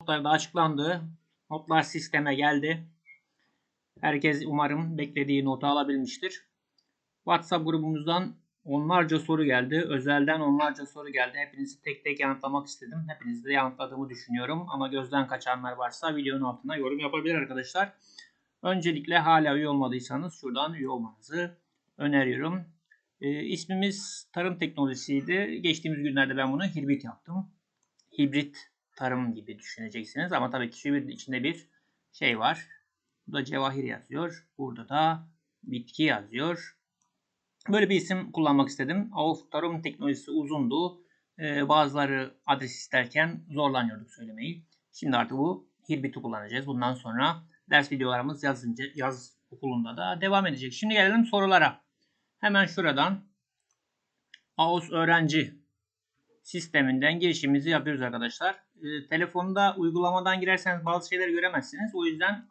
Notlar da açıklandı. Notlar sisteme geldi. Herkes umarım beklediği notu alabilmiştir. WhatsApp grubumuzdan onlarca soru geldi. Özelden onlarca soru geldi. Hepinizi tek tek yanıtlamak istedim. Hepinizi de yanıtladığımı düşünüyorum. Ama gözden kaçanlar varsa videonun altına yorum yapabilir arkadaşlar. Öncelikle hala üye olmadıysanız şuradan üye olmanızı öneriyorum. Ee, ismimiz tarım teknolojisiydi. Geçtiğimiz günlerde ben bunu hibrit yaptım. Hibrit tarım gibi düşüneceksiniz. Ama tabii ki hibritin içinde bir şey var. Burada cevahir yazıyor. Burada da bitki yazıyor. Böyle bir isim kullanmak istedim. AOF tarım teknolojisi uzundu. Ee, bazıları adres isterken zorlanıyorduk söylemeyi. Şimdi artık bu hirbiti kullanacağız. Bundan sonra ders videolarımız yazınca yaz okulunda da devam edecek. Şimdi gelelim sorulara. Hemen şuradan AOS öğrenci sisteminden girişimizi yapıyoruz arkadaşlar. E, telefonda uygulamadan girerseniz bazı şeyleri göremezsiniz. O yüzden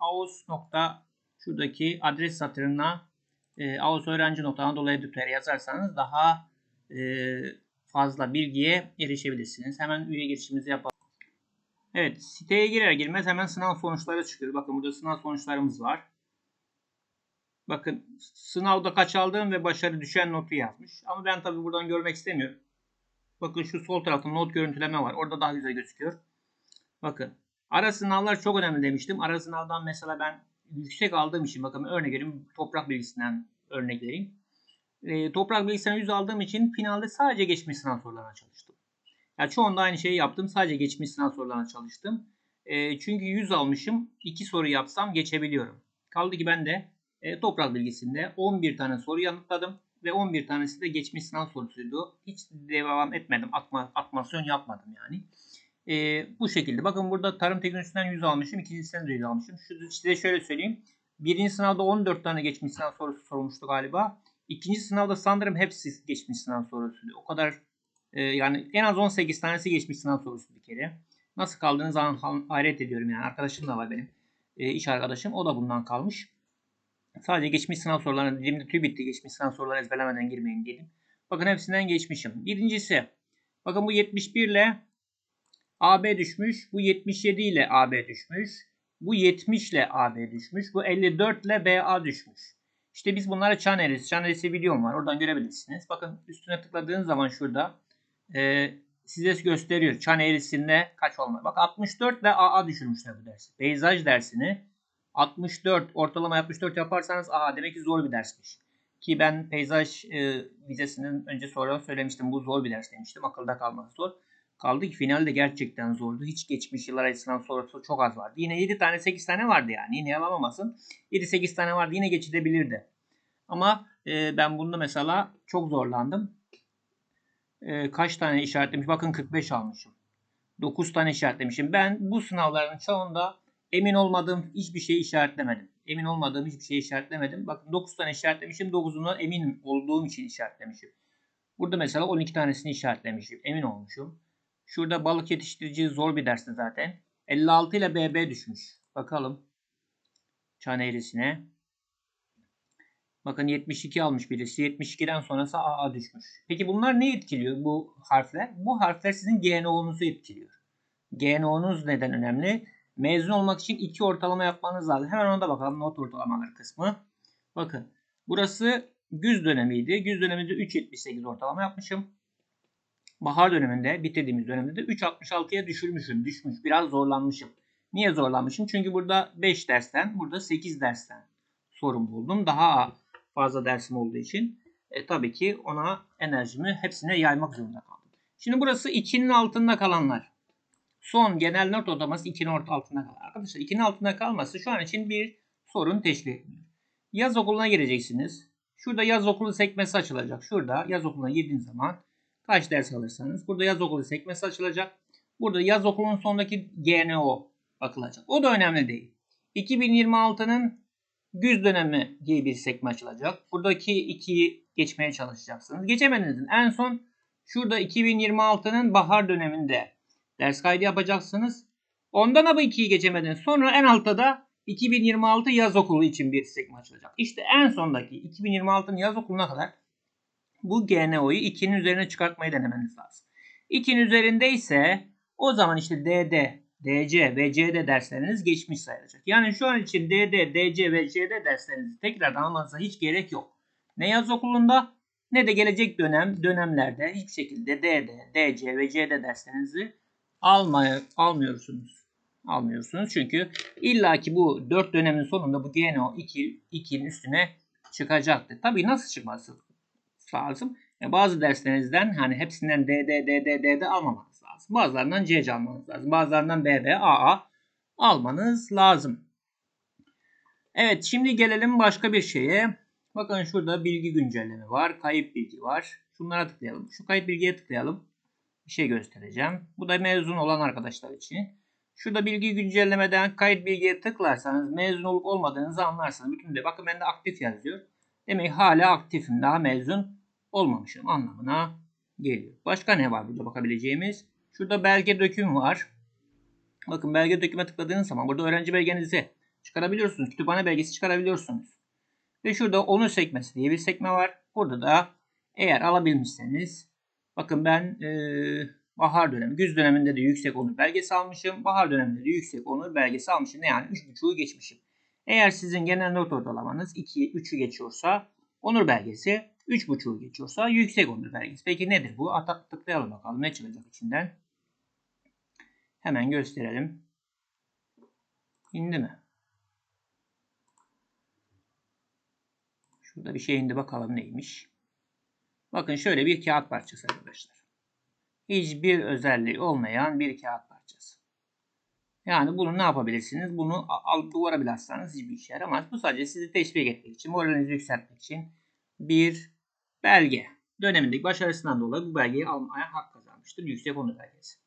nokta şuradaki adres satırına e, AOS öğrenci nokta Anadolu Editör'e yazarsanız daha e, fazla bilgiye erişebilirsiniz. Hemen üye girişimizi yapalım. Evet siteye girer girmez hemen sınav sonuçları çıkıyor. Bakın burada sınav sonuçlarımız var. Bakın sınavda kaç aldığım ve başarı düşen notu yazmış. Ama ben tabi buradan görmek istemiyorum. Bakın şu sol tarafta not görüntüleme var. Orada daha güzel gözüküyor. Bakın ara sınavlar çok önemli demiştim. Ara sınavdan mesela ben yüksek aldığım için bakın örnek vereyim. Toprak bilgisinden örnek vereyim. E, toprak bilgisinden 100 aldığım için finalde sadece geçmiş sınav sorularına çalıştım. Yani çoğunda aynı şeyi yaptım. Sadece geçmiş sınav sorularına çalıştım. E, çünkü 100 almışım. 2 soru yapsam geçebiliyorum. Kaldı ki ben de e, toprak bilgisinde 11 tane soru yanıtladım ve 11 tanesi de geçmiş sınav sorusuydu. Hiç devam etmedim. Atma, atmasyon yapmadım yani. E, bu şekilde. Bakın burada tarım teknolojisinden 100 almışım. ikincisinden de 100 almışım. Şu, size şöyle söyleyeyim. Birinci sınavda 14 tane geçmiş sınav sorusu sorulmuştu galiba. İkinci sınavda sanırım hepsi geçmiş sınav sorusuydu. O kadar e, yani en az 18 tanesi geçmiş sınav sorusu bir kere. Nasıl kaldığını hayret ediyorum yani. Arkadaşım da var benim. E, iş arkadaşım. O da bundan kalmış. Sadece geçmiş sınav sorularına dilimde tüy bitti. Geçmiş sınav sorularını ezberlemeden girmeyin diyelim. Bakın hepsinden geçmişim. Birincisi. Bakın bu 71 ile AB düşmüş. Bu 77 ile AB düşmüş. Bu 70 ile AB düşmüş. Bu 54 ile BA düşmüş. İşte biz bunlara çan eğrisi. Çan eğrisi videom var. Oradan görebilirsiniz. Bakın üstüne tıkladığınız zaman şurada e, size gösteriyor. Çan eğrisinde kaç olmalı. Bak 64 ile AA düşürmüşler bu dersi. Peyzaj dersini 64 ortalama 64 yaparsanız aha demek ki zor bir dersmiş. Ki ben peyzaj e, vizesinden önce sonra söylemiştim bu zor bir ders demiştim. Akılda kalması zor. Kaldı ki finalde gerçekten zordu. Hiç geçmiş yıllar açısından sorusu çok az vardı. Yine 7 tane 8 tane vardı yani. Yine yalan olmasın. 7-8 tane vardı yine geçilebilirdi. Ama e, ben bunda mesela çok zorlandım. E, kaç tane işaretlemiş? Bakın 45 almışım. 9 tane işaretlemişim. Ben bu sınavların çoğunda emin olmadığım hiçbir şey işaretlemedim. Emin olmadığım hiçbir şey işaretlemedim. Bakın 9 tane işaretlemişim. 9'una emin olduğum için işaretlemişim. Burada mesela 12 tanesini işaretlemişim. Emin olmuşum. Şurada balık yetiştirici zor bir dersti zaten. 56 ile BB düşmüş. Bakalım. Çan eğrisine. Bakın 72 almış birisi. 72'den sonrası AA düşmüş. Peki bunlar ne etkiliyor bu harfler? Bu harfler sizin GNO'nuzu etkiliyor. GNO'nuz neden önemli? Mezun olmak için 2 ortalama yapmanız lazım. Hemen ona da bakalım not ortalamaları kısmı. Bakın burası güz dönemiydi. Güz döneminde 3.78 ortalama yapmışım. Bahar döneminde bitirdiğimiz dönemde de 3.66'ya düşürmüşüm. Düşmüş. Biraz zorlanmışım. Niye zorlanmışım? Çünkü burada 5 dersten, burada 8 dersten sorun buldum. Daha fazla dersim olduğu için e, tabii ki ona enerjimi hepsine yaymak zorunda kaldım. Şimdi burası 2'nin altında kalanlar. Son genel not ortalaması 2'nin altında kalır. Arkadaşlar 2'nin altında kalması şu an için bir sorun teşkil etmiyor. Yaz okuluna gireceksiniz. Şurada yaz okulu sekmesi açılacak. Şurada yaz okuluna girdiğiniz zaman kaç ders alırsanız burada yaz okulu sekmesi açılacak. Burada yaz okulunun sonundaki GNO bakılacak. O da önemli değil. 2026'nın güz dönemi diye bir sekme açılacak. Buradaki 2'yi geçmeye çalışacaksınız. Geçemediniz. En son şurada 2026'nın bahar döneminde ders kaydı yapacaksınız. Ondan ama 2'yi geçemediniz. Sonra en altta da 2026 yaz okulu için bir sekme açılacak. İşte en sondaki 2026'nın yaz okuluna kadar bu GNO'yu 2'nin üzerine çıkartmayı denemeniz lazım. 2'nin üzerinde ise o zaman işte DD DC ve CD dersleriniz geçmiş sayılacak. Yani şu an için DD, DC ve CD derslerinizi tekrardan almanıza hiç gerek yok. Ne yaz okulunda ne de gelecek dönem dönemlerde hiçbir şekilde DD, DC ve CD derslerinizi almaya, almıyorsunuz. Almıyorsunuz çünkü illaki bu 4 dönemin sonunda bu GNO 2, 2'nin üstüne çıkacaktır. Tabii nasıl çıkması lazım? Yani bazı derslerinizden hani hepsinden DD, DD, DD almamanız lazım. Bazılarından CC almanız lazım. Bazılarından BB, AA almanız lazım. Evet şimdi gelelim başka bir şeye. Bakın şurada bilgi güncelleme var. Kayıp bilgi var. Şunlara tıklayalım. Şu kayıp bilgiye tıklayalım. Bir şey göstereceğim. Bu da mezun olan arkadaşlar için. Şurada bilgi güncellemeden kayıt bilgiye tıklarsanız mezun olup olmadığınızı anlarsınız. Bütün de bakın bende aktif yazıyor. Demek hala aktifim. Daha mezun olmamışım anlamına geliyor. Başka ne var burada bakabileceğimiz? Şurada belge döküm var. Bakın belge döküme tıkladığınız zaman burada öğrenci belgenizi çıkarabiliyorsunuz. Kütüphane belgesi çıkarabiliyorsunuz. Ve şurada onu sekmesi diye bir sekme var. Burada da eğer alabilmişseniz bakın ben ee, bahar dönemi, güz döneminde de yüksek onur belgesi almışım. Bahar döneminde de yüksek onur belgesi almışım. Yani 3.5'u geçmişim. Eğer sizin genel not ortalamanız 2, 3'ü geçiyorsa onur belgesi, 3.5'u geçiyorsa yüksek onur belgesi. Peki nedir bu? Atak tıklayalım bakalım ne çıkacak içinden. Hemen gösterelim. İndi mi? Şurada bir şey indi bakalım neymiş. Bakın şöyle bir kağıt parçası arkadaşlar. Hiçbir özelliği olmayan bir kağıt parçası. Yani bunu ne yapabilirsiniz? Bunu alıp duvara bile assanız hiçbir işe yaramaz. Bu sadece sizi teşvik etmek için, moralinizi yükseltmek için bir belge. Dönemindeki başarısından dolayı bu belgeyi almaya hak kazanmıştır. Yüksek onur belgesi.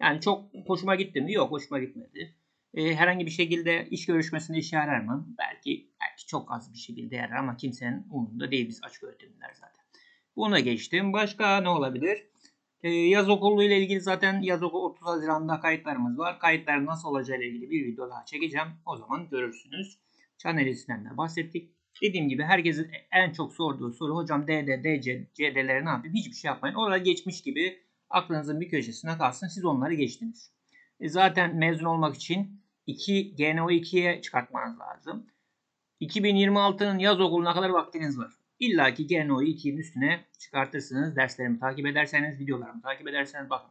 Yani çok hoşuma gitti mi? Yok hoşuma gitmedi. Ee, herhangi bir şekilde iş görüşmesinde işe yarar mı? Belki, belki çok az bir şekilde yarar ama kimsenin umurunda değil biz açık öğretimler zaten. Buna geçtim. Başka ne olabilir? Ee, yaz okulu ile ilgili zaten yaz okulu 30 Haziran'da kayıtlarımız var. Kayıtlar nasıl olacağı ile ilgili bir video daha çekeceğim. O zaman görürsünüz. Channel isimlerinden de bahsettik. Dediğim gibi herkesin en çok sorduğu soru hocam DD, DC, CD'lere ne yapayım? Hiçbir şey yapmayın. Orada geçmiş gibi aklınızın bir köşesine kalsın. Siz onları geçtiniz. E zaten mezun olmak için 2 GNO 2'ye çıkartmanız lazım. 2026'nın yaz okuluna kadar vaktiniz var. İlla ki GNO 2'nin üstüne çıkartırsınız. Derslerimi takip ederseniz, videolarımı takip ederseniz bakın.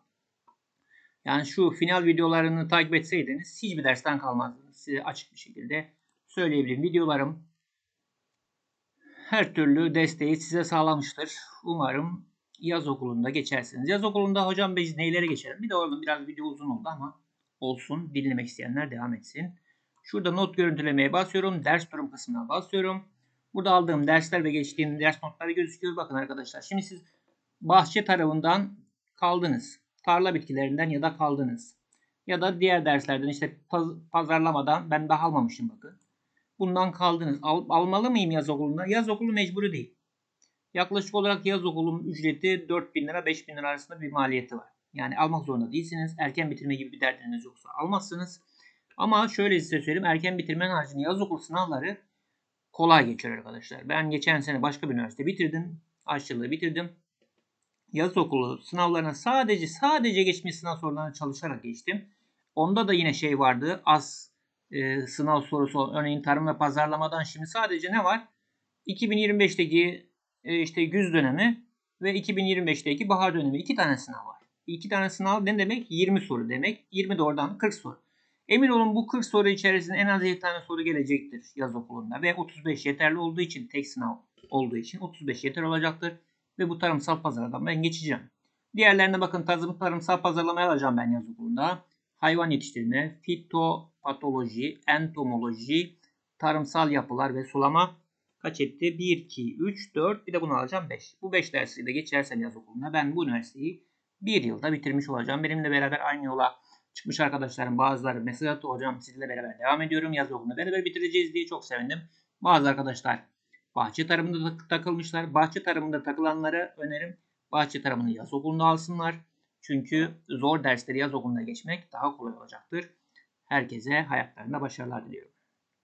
Yani şu final videolarını takip etseydiniz hiçbir dersten kalmazdınız. Size açık bir şekilde söyleyebilirim. Videolarım her türlü desteği size sağlamıştır. Umarım yaz okulunda geçersiniz. Yaz okulunda hocam biz neylere geçelim? Bir de orada biraz video uzun oldu ama olsun. Dinlemek isteyenler devam etsin. Şurada not görüntülemeye basıyorum. Ders durum kısmına basıyorum. Burada aldığım dersler ve geçtiğim ders notları gözüküyor. Bakın arkadaşlar. Şimdi siz bahçe tarafından kaldınız. Tarla bitkilerinden ya da kaldınız. Ya da diğer derslerden işte pazarlamadan ben daha almamışım bakın. Bundan kaldınız. Al, almalı mıyım yaz okulunda? Yaz okulu mecburi değil. Yaklaşık olarak yaz okulunun ücreti 4000 lira 5000 lira arasında bir maliyeti var. Yani almak zorunda değilsiniz. Erken bitirme gibi bir derdiniz yoksa almazsınız. Ama şöyle size söyleyeyim. Erken bitirmen haricinde yaz okul sınavları kolay geçiyor arkadaşlar. Ben geçen sene başka bir üniversite bitirdim. Aşçılığı bitirdim. Yaz okulu sınavlarına sadece sadece geçmiş sınav sorularına çalışarak geçtim. Onda da yine şey vardı. Az e, sınav sorusu örneğin tarım ve pazarlamadan şimdi sadece ne var? 2025'teki e, işte güz dönemi ve 2025'teki bahar dönemi iki tane sınav var. İki tane sınav ne demek? 20 soru demek. 20 de oradan 40 soru. Emin olun bu 40 soru içerisinde en az 7 tane soru gelecektir yaz okulunda. Ve 35 yeterli olduğu için tek sınav olduğu için 35 yeter olacaktır. Ve bu tarımsal pazardan ben geçeceğim. Diğerlerine bakın tarım, tarımsal pazarlamaya alacağım ben yaz okulunda. Hayvan yetiştirme, fitopatoloji, entomoloji, tarımsal yapılar ve sulama kaç etti? 1, 2, 3, 4 bir de bunu alacağım 5. Bu 5 dersi de geçersem yaz okulunda ben bu üniversiteyi bir yılda bitirmiş olacağım. Benimle beraber aynı yola çıkmış arkadaşlarım bazıları mesaj attı. Hocam sizinle beraber devam ediyorum. Yaz okulunu beraber bitireceğiz diye çok sevindim. Bazı arkadaşlar bahçe tarımında takılmışlar. Bahçe tarımında takılanlara önerim bahçe tarımını yaz okulunda alsınlar. Çünkü zor dersleri yaz okulunda geçmek daha kolay olacaktır. Herkese hayatlarında başarılar diliyorum.